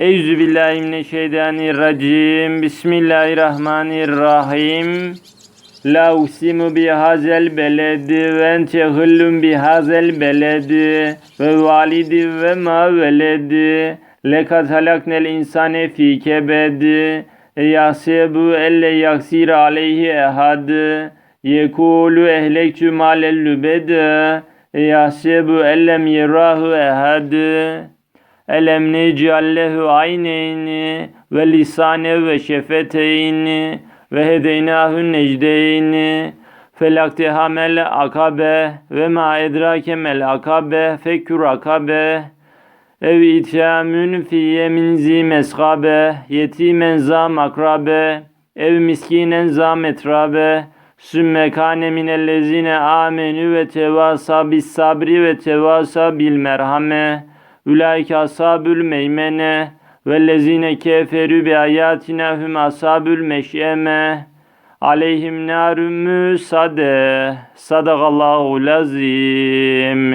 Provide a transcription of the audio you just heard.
Eyyüzü billahi mineşşeytanirracim. Bismillahirrahmanirrahim. La usimu bi hazel beledi ve ente hıllun bi hazel beledi ve validi ve ma veledi. Lekad halaknel insane fi kebedi. E yahsebu elle yaksir aleyhi ehad. Yekulu ehlekçü malel lübede. E yahsebu ellem yerahu ehad. Elem necallehu ayneyni ve lisane ve şefeteyni ve hedeynahu necdeyni felaktehamel akabe ve ma edrake mel akabe fekür akabe. Ev itşamün fiyye min zi meskabe yetimen za makrabe. Ev miskinen za metrabe. Sümme kane minellezine amenü ve tevasa bis sabri ve tevasa bil merhame Ulaike ashabül meymene vellezine keferü bi ayatina hum ashabül meş'eme aleyhim narun müsade sadakallahu lazim